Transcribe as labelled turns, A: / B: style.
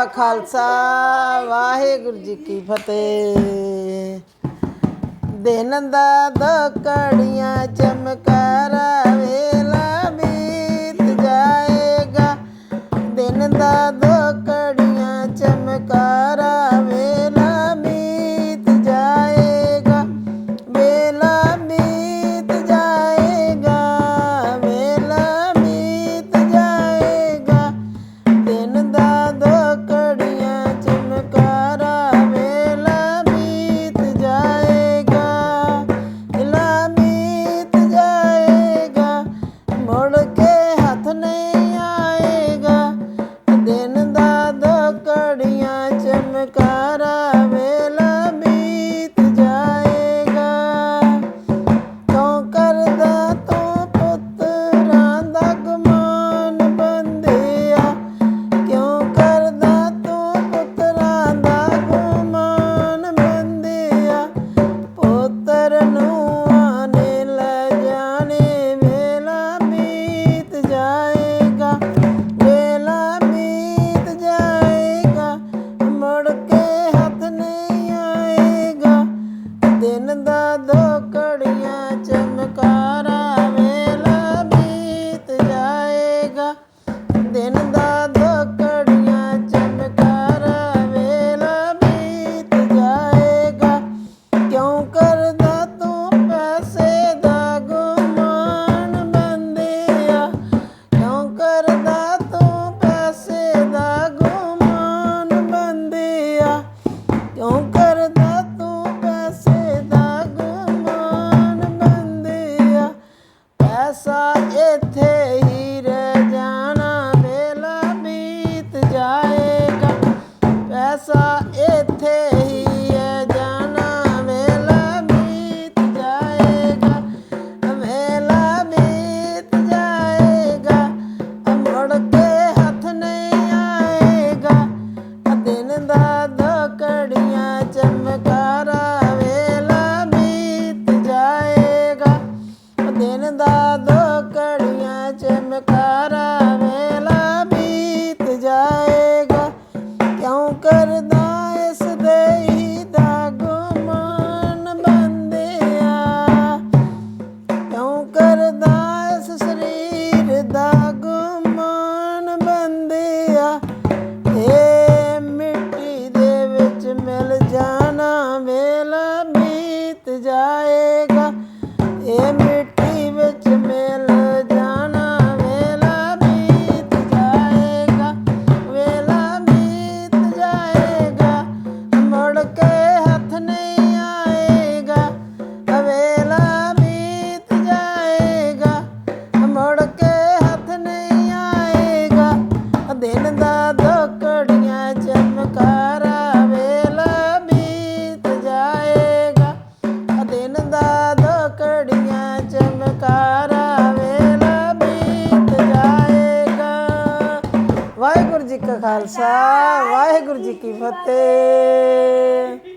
A: ਕਾ ਖਾਲਸਾ, ਵਾਹਿਗੁਰੂ ਜੀ ਕੀ ਫਤਿਹ। ਦਿਨ ਦਾ ਦਕੜੀਆਂ ਚਮਕਾਰਾ ਵੇਲਾ ਬੀਤ ਜਾਏਗਾ। ਦਿਨ ਦਾ ਦਕੜੀਆਂ ਚਮਕਾਰਾ parabéns. ਦਾ ਦੋ ਕੜੀਆਂ ਚਮਕਾਰਾ ਵੇਲਾ ਬੀਤ ਜਾਏਗਾ। ਦਿਨ ਦਾ ऐसा ये थे ਦਾ ਗੁਮਾਨ ਬੰਦਿਆ ਏ ਮਿੱਟੀ ਦੇ ਵਿੱਚ ਮਿਲ ਜਾਣਾ ਵੇਲਾ ਬੀਤ ਜਾਏ ਲੋਕੜੀਆਂ ਚਮਕਾਰਾ ਵੇਲਾ ਬੀਤ ਜਾਏਗਾ। ਦਿਨ ਦਾ ਲੋਕੜੀਆਂ ਚਮਕਾਰਾ ਵੇਲਾ ਬੀਤ ਜਾਏਗਾ। ਵਾਹਿਗੁਰੂ ਜੀ ਕਾ ਖਾਲਸਾ, ਵਾਹਿਗੁਰੂ ਜੀ ਕੀ ਫਤਿਹ।